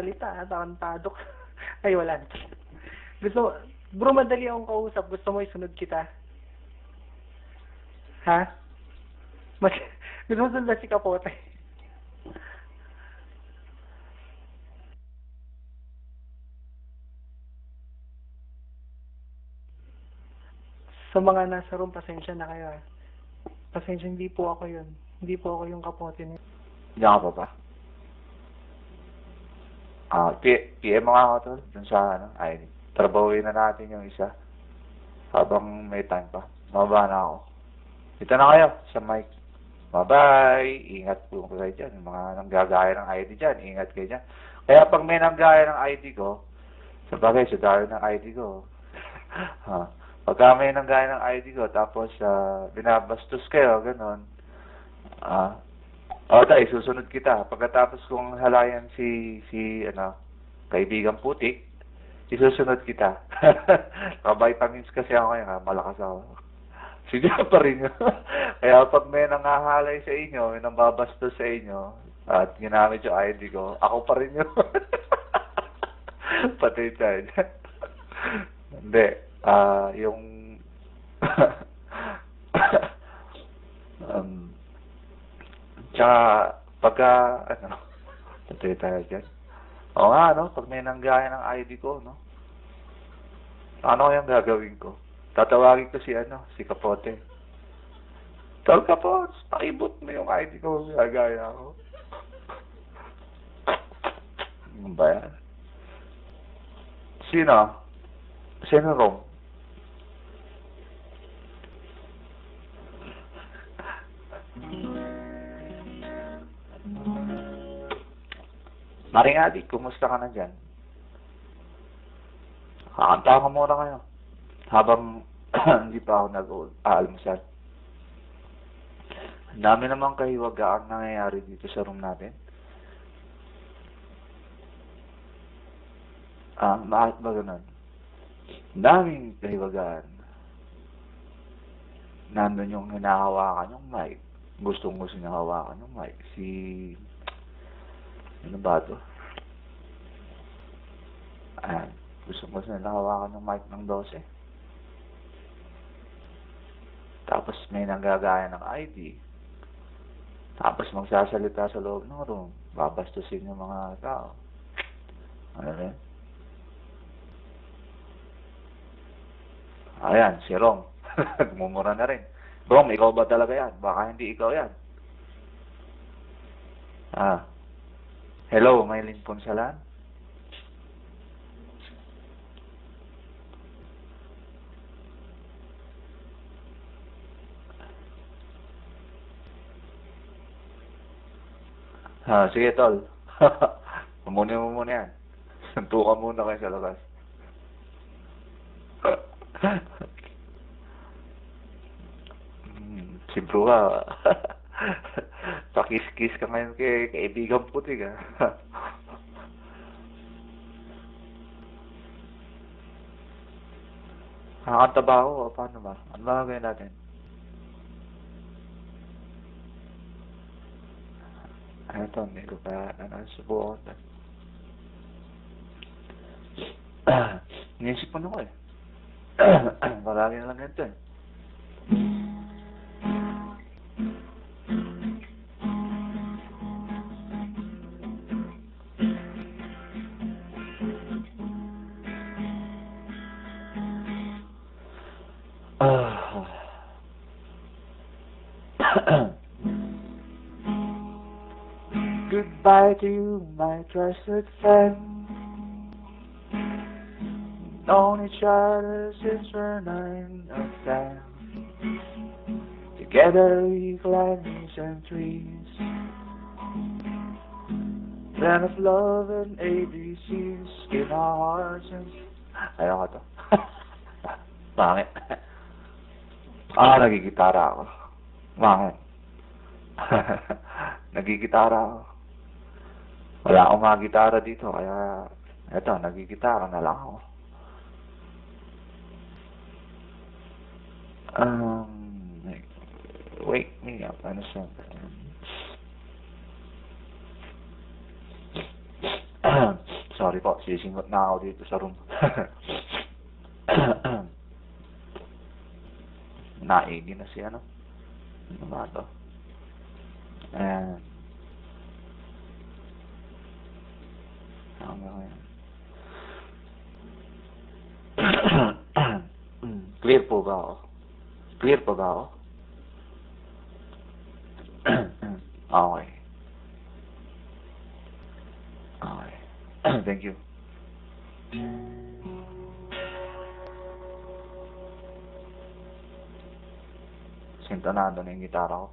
salita, ha? Tarantado ka. Ay, wala. Gusto, bro, madali akong kausap. Gusto mo isunod kita? Ha? Mas, gusto mo sundan si Kapote? Sa mga nasa room, pasensya na kayo. ah. Pasensya, hindi po ako yun. Hindi po ako yung kapote niyo. Diyan ka pa? Ah, P- PM mo nga ako tol, dun sa ano, ay, trabawin na natin yung isa. Habang may time pa. Mababa na ako. Dito na kayo, sa mic. Bye-bye! Ingat po kayo dyan. Yung mga nanggagaya ng ID dyan, ingat kayo dyan. Kaya pag may nanggaya ng ID ko, sa bagay, sa dahil ng ID ko, ha, pagka may nanggaya ng ID ko, tapos ah, binabastos kayo, ganon, ah, o, tayo, susunod kita. Pagkatapos kong halayan si, si, ano, kaibigang putik, isusunod kita. Naka-vitamins kasi ako ngayon, ha? malakas ako. Sige pa rin yun. Kaya pag may nangahalay sa inyo, may nambabastos sa inyo, at ginamit yung ID ko, ako pa rin yun. Patay tayo. Hindi. Ah, yung... um, Tsaka, pagka, ano, tatuloy tayo dyan. Oo nga, no? Pag may nanggaya ng ID ko, no? Ano kayang gagawin ko? Tatawagin ko si, ano, si Kapote. Tol Kapote, pakibot mo yung ID ko, gagaya ako. Ano ba yan? Sino? Sino Rom? Maring Adi, kumusta ka na dyan? Kakanta ka muna kayo. Habang hindi pa ako nag-aalmusal. Ang dami naman kahiwagaan nangyayari dito sa room natin. Ah, bakit ba ganun? Ang daming kahiwagaan. Nandun yung hinahawakan yung mic. Gustong gusto niya hawakan yung mic. Si ano ba ito? Ayan. Gusto ko sa nakawakan ng mic ng 12. Tapos may nanggagaya ng ID. Tapos magsasalita sa loob ng room. Babastusin yung mga tao. Ano rin? Ayan, si Rom. Nagmumura na rin. Rom, ikaw ba talaga yan? Baka hindi ikaw yan. Ah. Hello, Maylin Ponsalan. Ah, sige, tol. Pumuni mo muna yan. Suntukan muna kayo sa labas. Hmm, si bro ka. Pakis-kiss ka ngayon kay kaibigan puti ka. Kakanta ba ako o paano ba? Ano ba gagawin natin? Ano to? Hindi ko pa ano, subukan ko. Inisip ko na ko eh. Marami lang ganito eh. To you, my trusted friend. Known each other since we're nine of ten. Together we climbed hills and trees. Land of love and ABCs in our hearts and... Ayoko to. Bakit? Ah, nagigitara ako. Bakit? nagigitara ako. Wala akong mga gitara dito, kaya eto, nagigitara na lang ako. Um, wake me up, ano siya? Sorry po, sisingot na ako dito sa room. Naigi na si ano. Ano ba to? Ayan. Hanggang ngayon. Clear po ba ako? Clear po ba ako? okay. Okay. Thank you. Sintonado na yung gitara ko.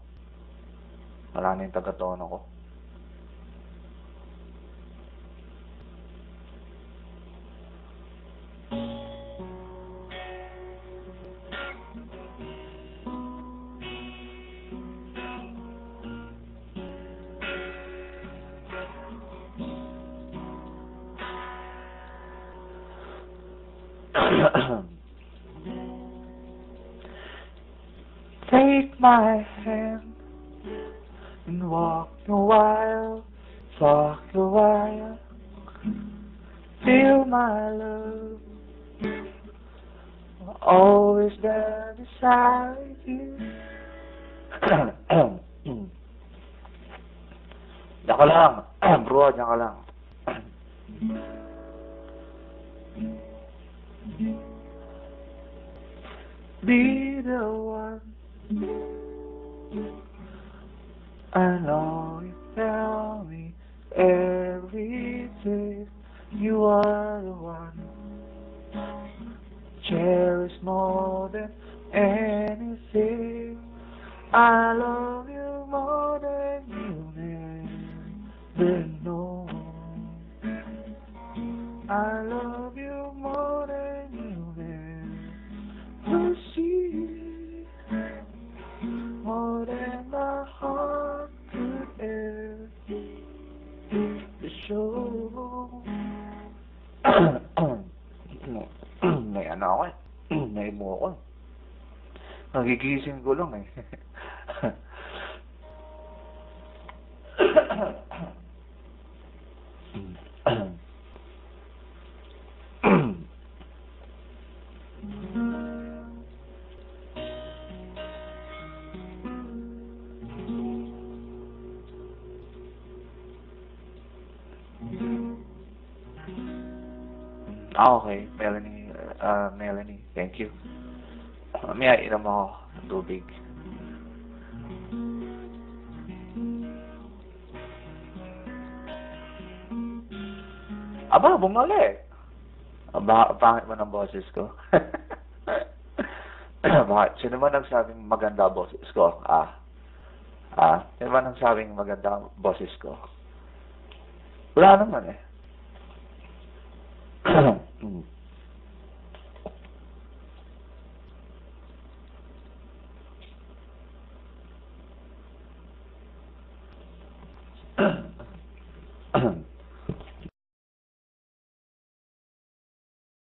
Wala na yung tagatono ko. Take my hand and walk a while, talk a while, feel my love, always there beside you. Ka lang, bro, diyan ka lang. Be the one. I know you tell me every day you are the one. Cherish more than anything. I love you more than you never show. May ano ako eh. May mo ako. Nagigising ko lang eh. Ah, okay. Melanie, uh, Melanie, thank you. Mamaya, inom ako ng tubig. Aba, bumalik. Aba, pangit mo ng boses ko. Bakit? Sino ba nagsabing maganda boses ko? Ah. Ah? Sino ba nagsabing maganda boses ko? Wala naman eh. Hmm.